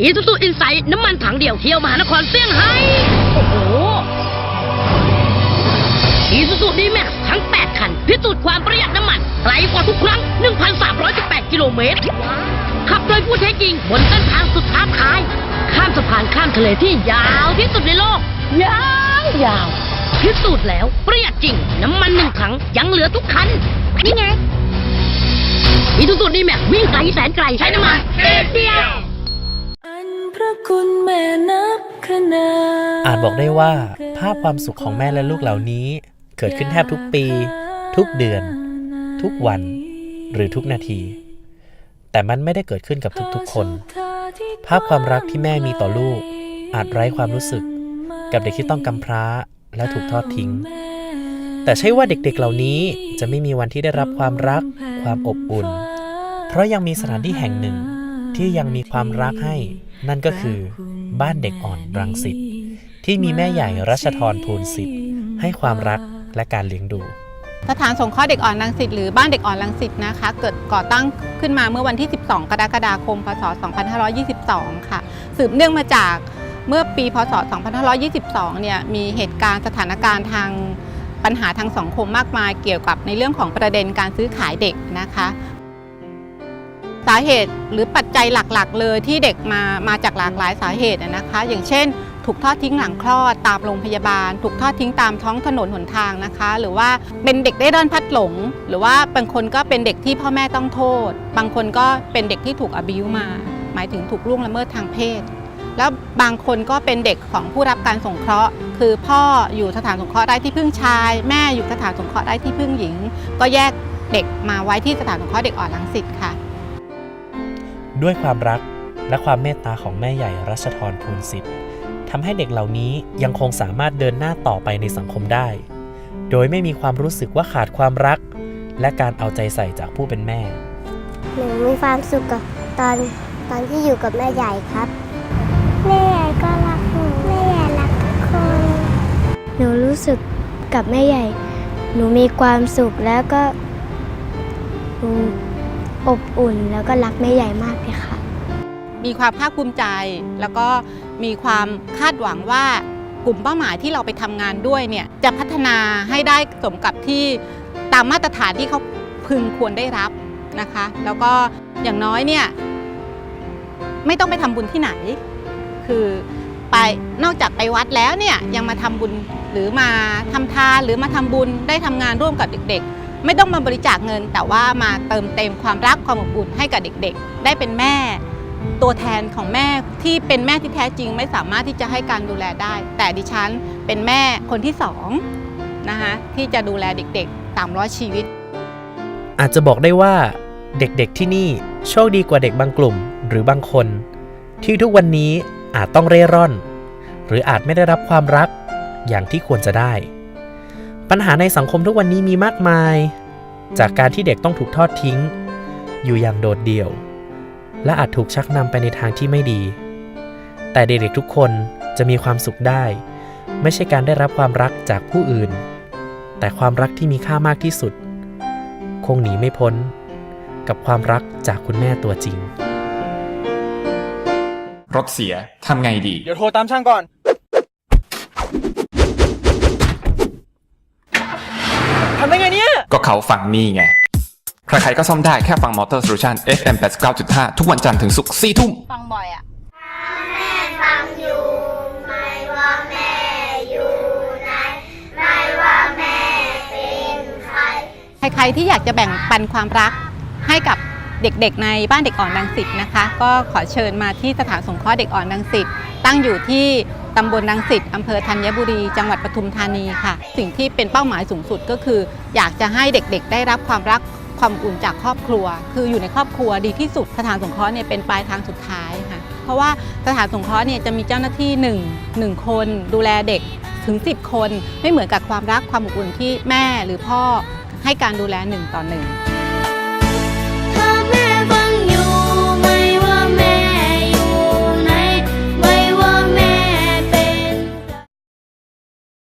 อีซูซูอินไซต์น้ำมันถังเดี่ยวเที่ยวมหานครเซี่ยงไฮ้โอ้โหอีซูซูดีแม็กซ์ทั้ง 8 คัน พิสูจน์ความประหยัดน้ำมันไกลกว่าทุกครั้ง 1,318 กิโลเมตร ขับโดยผู้ใช้จริงบนเส้นทางสุดท้าทาย ข้ามสะพานข้ามทะเลที่ยาวที่สุดในโลก ยาวยาว พิสูจน์แล้วประหยัดจริง น้ำมันหนึ่งถังยังเหลือทุกคัน นี่ไงอีซูซูดีแม็กซ์วิ่งไกลแสนไกลใช้น้ำมันเดียวอันพระ คุณแม่นับขนาดอาจบอกได้ว่า ภาพความสุขของแม่และลูกเหล่านี้ เกิดขึ้นแทบทุกปี ทุกเดือน ทุกวัน หรือทุกนาที แต่มันไม่ได้เกิดขึ้นกับทุกๆคน ภาพความรักที่แม่มีต่อลูก อาจไร้ความรู้สึก กับเด็กที่ต้องกำพร้าและถูกทอดทิ้ง แต่ใช่ว่าเด็กๆเหล่านี้จะไม่มีวันที่ได้รับความรัก ความอบอุ่น เพราะยังมีสถานที่แห่งหนึ่ง ที่ยังมีความรักให้ นั่นก็คือ บ้านเด็กอ่อนรังสิตที่มีแม่ใหญ่รัชทรภูลสิทธิ์ให้ความรักและการเลี้ยงดู สถานสงเคราะห์เด็กอ่อนรังสิตหรือบ้านเด็กอ่อนรังสิตนะคะ เกิดก่อตั้งขึ้นมาเมื่อวันที่ 12 กรกฎาคม พศ 2522 ค่ะ สืบเนื่องมาจากเมื่อปี พศ 2522 เนี่ยมีเหตุการณ์สถานการณ์ทางปัญหาทางสังคมมากมายเกี่ยวกับในเรื่องของประเด็นการซื้อขายเด็กนะคะ สาเหตุหรือปัจจัยหลักๆ เลยที่เด็กมามาจากหลากหลายสาเหตุนะคะ อย่างเช่น ถูกทอดทิ้งหลังคลอดตามโรงพยาบาล ถูกทอดทิ้งตามท้องถนนหนทางนะคะ หรือว่าเป็นเด็กได้ด้อนพัดหลง หรือว่าบางคนก็เป็นเด็กที่พ่อแม่ต้องโทษ บางคนก็เป็นเด็กที่ถูกอบิวมา หมายถึงถูกล่วงละเมิดทางเพศ แล้วบางคนก็เป็นเด็กของผู้รับการสงเคราะห์ คือพ่ออยู่สถานสงเคราะห์ได้ที่พึ่งชาย แม่อยู่สถานสงเคราะห์ได้ที่พึ่งหญิง ก็แยกเด็กมาไว้ที่สถานสงเคราะห์เด็กอ่อนลังสิตค่ะ ด้วยความรักและความเมตตาของแม่ใหญ่รัชทรภูลสิทธิ์ทำให้เด็กเหล่านี้ยังคงสามารถเดินหน้าต่อไปในสังคมได้ โดยไม่มีความรู้สึกว่าขาดความรัก และการเอาใจใส่จากผู้เป็นแม่ หนูมีความสุขกับตอนตอนที่อยู่กับแม่ใหญ่ครับ แม่ใหญ่ก็รักหนูแม่ใหญ่รักทุกคน หนูรู้สึกกับแม่ใหญ่ หนูมีความสุขแล้วก็หนู อบอุ่นแล้วก็รักแม่ใหญ่มากเลยค่ะ มีความภาคภูมิใจ แล้วก็มีความคาดหวังว่ากลุ่มเป้าหมายที่เราไปทำงานด้วยเนี่ยจะพัฒนาให้ได้สมกับที่ตามมาตรฐานที่เขาพึงควรได้รับนะคะ แล้วก็อย่างน้อยเนี่ยไม่ต้องไปทำบุญที่ไหน คือไปนอกจากไปวัดแล้วเนี่ยยังมาทำบุญหรือมาทำทานหรือมาทำบุญได้ทำงานร่วมกับเด็กๆ ไม่ต้องมาบริจาคเงิน แต่ว่ามาเติมเต็มความรักความอบอุ่นให้กับเด็กๆ ได้เป็นแม่ ตัวแทนของแม่ที่เป็นแม่ที่แท้จริง ไม่สามารถที่จะให้การดูแลได้ แต่ดิฉันเป็นแม่คนที่สองนะคะที่จะดูแลเด็กๆ 300 ชีวิต อาจจะบอกได้ว่าเด็กๆที่นี่โชคดีกว่าเด็กบางกลุ่มหรือบางคน ที่ทุกวันนี้อาจต้องเร่ร่อน หรืออาจไม่ได้รับความรักอย่างที่ควรจะได้ ปัญหาในสังคมทุกวันนี้มีมากมาย จากการที่เด็กต้องถูกทอดทิ้ง อยู่อย่างโดดเดี่ยว และอาจถูกชักนำไปในทางที่ไม่ดี แต่เด็กๆทุกคนจะมีความสุขได้ ไม่ใช่การได้รับความรักจากผู้อื่น แต่ความรักที่มีค่ามากที่สุด คงหนีไม่พ้น กับความรักจากคุณแม่ตัวจริง รถเสียทำไงดี เดี๋ยวโทรตามช่างก่อน เนี่ยก็เขาฟังนี่ไง ใครๆก็ซ่อมได้แค่ฟังมอเตอร์โซลูชัน FM 89.5 ทุกวันจันทร์ถึงศุกร์4ทุ่ม ฟังบ่อยอะ ใครๆที่อยากจะแบ่งปันความรักให้กับเด็กๆ ในบ้านเด็กอ่อนรังสิตนะคะ ก็ขอเชิญมาที่สถานสงเคราะห์เด็กอ่อนรังสิตตั้งอยู่ที่ ตำบลรังสิตอำเภอธัญบุรี จังหวัดปทุมธานีค่ะ สิ่งที่เป็นเป้าหมายสูงสุดก็คือ อยากจะให้เด็กๆ ได้รับความรักความอุ่นจากครอบครัว คืออยู่ในครอบครัวดีที่สุดสถานสงเคราะห์เนี่ยเป็นปลายทางสุดท้ายค่ะเพราะว่าสถานสงเคราะห์เนี่ยจะมีเจ้าหน้าที่1 1คนดูแลเด็กถึง 10 คน ไม่เหมือนกับความรักความอบอุ่นที่แม่หรือพ่อให้การดูแลหนึ่งต่อหนึ่ง